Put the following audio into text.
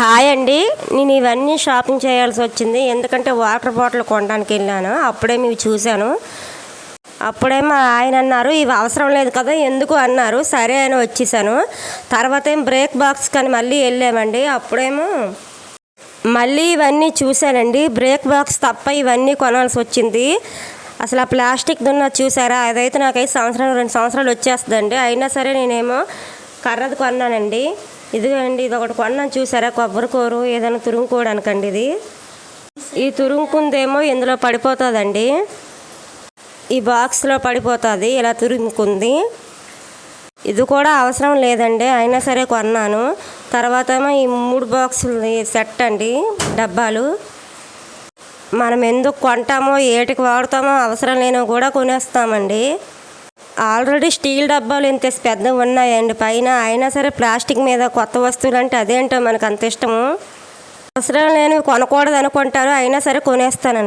Hi అండి. నేను ఇవన్నీ షాపింగ్ చేయాల్సి వచ్చింది. ఎందుకంటే వాటర్ బాటిల్ కొనడానికి వెళ్ళాను. అప్పుడే మేము చూశాను. అప్పుడేమో ఆయన అన్నారు ఇవి అవసరం లేదు కదా ఎందుకు? అన్నారు. సరే అని వచ్చేసాను. తర్వాత ఏం బ్రేక్ బాక్స్ కానీ మళ్ళీ వెళ్ళామండి. అప్పుడేమో మళ్ళీ ఇవన్నీ చూశానండి. బ్రేక్ బాక్స్ తప్ప ఇవన్నీ కొనాల్సి వచ్చింది. అసలు ఆ ప్లాస్టిక్ దున్న చూసారా? అదైతే నాకైతే సంవత్సరం రెండు సంవత్సరాలు వచ్చేస్తుందండి. అయినా సరే నేనేమో కర్రది కొన్నానండి. ఇదిగోండి ఇది ఒకటి కొన్నాను చూసారా? కొబ్బరి కూరు ఏదైనా తురుముకోవడానికండి ఇది. ఈ తురుముకుందేమో ఇందులో పడిపోతుందండి. ఈ బాక్స్లో పడిపోతుంది ఇలా తురుముకుంది. ఇది కూడా అవసరం లేదండి అయినా సరే కొన్నాను. తర్వాత ఏమో ఈ మూడు బాక్సులు సెట్ అండి డబ్బాలు. మనం ఎందుకు కొంటామో ఏటికి వాడతామో అవసరం లేనో కూడా కొనేస్తామండి. ఆల్రెడీ స్టీల్ డబ్బాలు ఇంత పెద్దవి ఉన్నాయండి. పైన అయినా సరే ప్లాస్టిక్ మీద కొత్త వస్తువులు అంటే అదేంటో మనకు అంత ఇష్టము. అవసరం లేనివి కొనకూడదు అనుకుంటారు. అయినా సరే కొనేస్తానండి.